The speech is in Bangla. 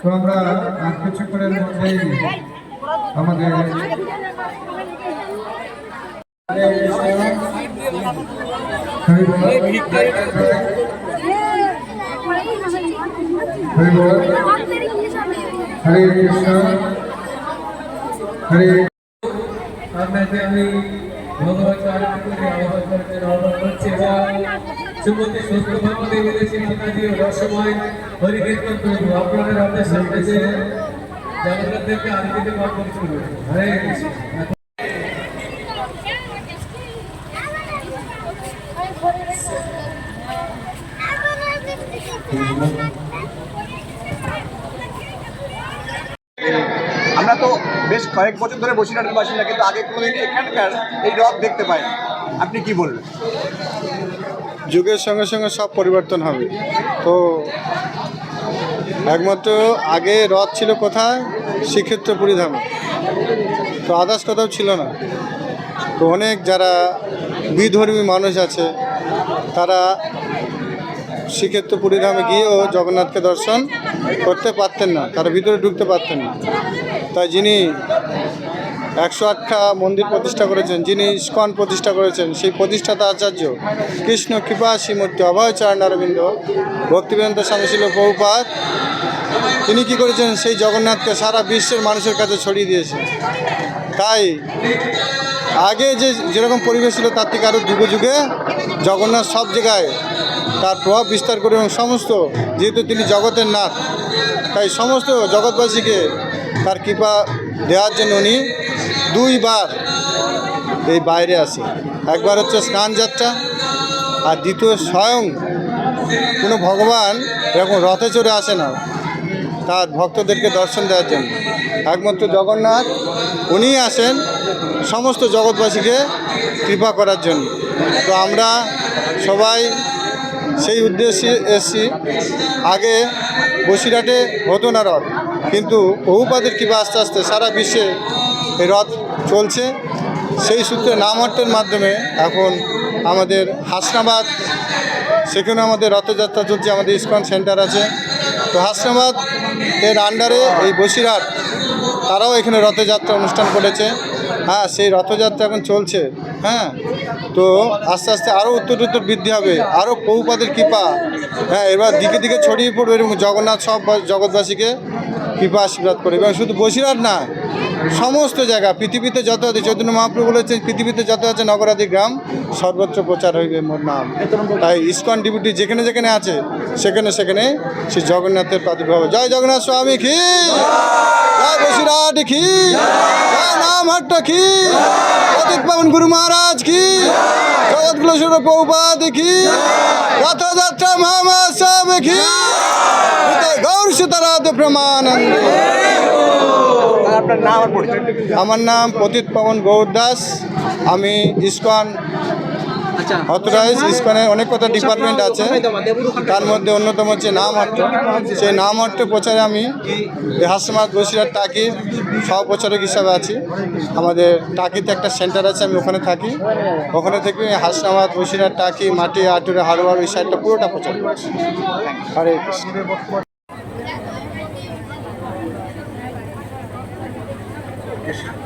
তো আমরা আর কিছুক্ষণের মধ্যেই আমাদের হরি কৃষ্ণ হরে আমি ভগবান চরণে করে আহ্বান করতে আহ্বান করছি শ্রীমতী সুস্থ ভগবতী বিদেশি মাতাজি রসময়। হরিকীর্তন করব আপনাদের আপনার সামনে যে জগন্নাথদেরকে আরতিতে পাঠ করছিল হরে কৃষ্ণ। আমরা তো বেশ কয়েক বছর ধরে বসিরহাটের বাসিন্দা, কিন্তু আগে কোনোদিন এখানকার এই রথ দেখতে পাইনি। আপনি কি বলবেন? যুগের সঙ্গে সঙ্গে সব পরিবর্তন হবে। তো একমাত্র আগে রথ ছিল কোথায়? শ্রীক্ষেত্র পুরীধামে তো আদার্স কোথাও ছিল না। তো অনেক যারা বিধর্মী মানুষ আছে, তারা শ্রীক্ষেত্র পুরীধামে গিয়েও জগন্নাথকে দর্শন করতে পারতেন না। তারা ভিতরে ঢুকতে পারতেন না। তাই যিনি একশো আটটা মন্দির প্রতিষ্ঠা করেছেন, যিনি ইস্কন প্রতিষ্ঠা করেছেন, সেই প্রতিষ্ঠাতা আচার্য কৃষ্ণ কৃপা শ্রীমূর্তি অভয় চরণ অরবিন্দ, ভক্তিবেদান্ত স্বামী ছিল বহুপাত তিনি কি করেছেন? সেই জগন্নাথকে সারা বিশ্বের মানুষের কাছে ছড়িয়ে দিয়েছেন। তাই আগে যে যেরকম পরিবেশ ছিল, তার থেকে আরও যুগে যুগে জগন্নাথ সব জায়গায় তার প্রভাব বিস্তার করে এবং সমস্ত, যেহেতু তিনি জগতের নাথ, তাই সমস্ত জগৎবাসীকে তার কৃপা দেওয়ার জন্য উনি দুইবার এই বাইরে আসে। একবার হচ্ছে স্নান যাত্রা আর দ্বিতীয় স্বয়ং কোনো ভগবান এরকম রথে চড়ে আসে না তার ভক্তদেরকে দর্শন দেওয়ার জন্য। একমাত্র জগন্নাথ, উনিই আসেন সমস্ত জগৎবাসীকে কৃপা করার জন্য। তো আমরা সবাই সেই উদ্দেশ্যে এসছি। আগে বসিরহাটে হতো না রথ, কিন্তু বহুপাদের কৃপা আস্তে আস্তে সারা বিশ্বে এই রথ চলছে। সেই সূত্রে নামহট্টের মাধ্যমে এখন আমাদের হাসনাবাদ সেখানে আমাদের রথযাত্রা চলছে, আমাদের ইস্কন সেন্টার আছে। তো হাসনাবাদ এর আন্ডারে এই বসিরহাট, তারাও এখানে রথযাত্রা অনুষ্ঠান করেছে। হ্যাঁ সেই রথযাত্রা এখন চলছে। হ্যাঁ তো আস্তে আস্তে আরও উত্তর উত্তর বৃদ্ধি হবে আরও পৌপাদের কৃপা। হ্যাঁ এবার দিকে দিকে ছড়িয়ে পড়বে জগন্নাথ সব জগৎবাসীকে কৃপা আশীর্বাদ করবে। এবং শুধু বসিরহাট না সমস্ত জায়গা, পৃথিবীতে যত আছে, চৈতন্য মহাপ্রভু বলেছেন, পৃথিবীতে যত আছে নগরাদি গ্রাম সর্বোচ্চ প্রচার হইবে মোর নাম। তাই ইস্কন ডিবিটি যেখানে যেখানে আছে, সেখানে সেখানে শ্রী জগন্নাথের প্রাদুর্ভাব জয় জগন্নাথ স্বামী কি? জয় বসিরহাট কি? জয় নাম হট্ট কি? অতীত পাবন গুরু মহারাজ কি? জগৎগুলো সুর পৌপাদ কি? রথযাত্রা মহামাসব কি? গৌর সীতারাধ প্রমানন্দ। আপনার নাম আর পরিচয়? আমার নাম পতিত পবন গৌর দাস। আমি ইস্কন অথরাইজ ইস্কনের অনেক কটা ডিপার্টমেন্ট আছে। তার মধ্যে অন্যতম হচ্ছে নাম অর্থ সেই নাম অর্থ প্রচারে আমি হাসমাত বসিরার টাকি সহ প্রচারক হিসাবে আছি। আমাদের টাকিতে একটা সেন্টার আছে আমি ওখানে থাকি। ওখানে থেকে হাসনাবাদ বসিরার টাকি মাটি আটুরে হাড়োয়ার ওই সাইডটা পুরোটা প্রচার করছি। কৃষ্ণ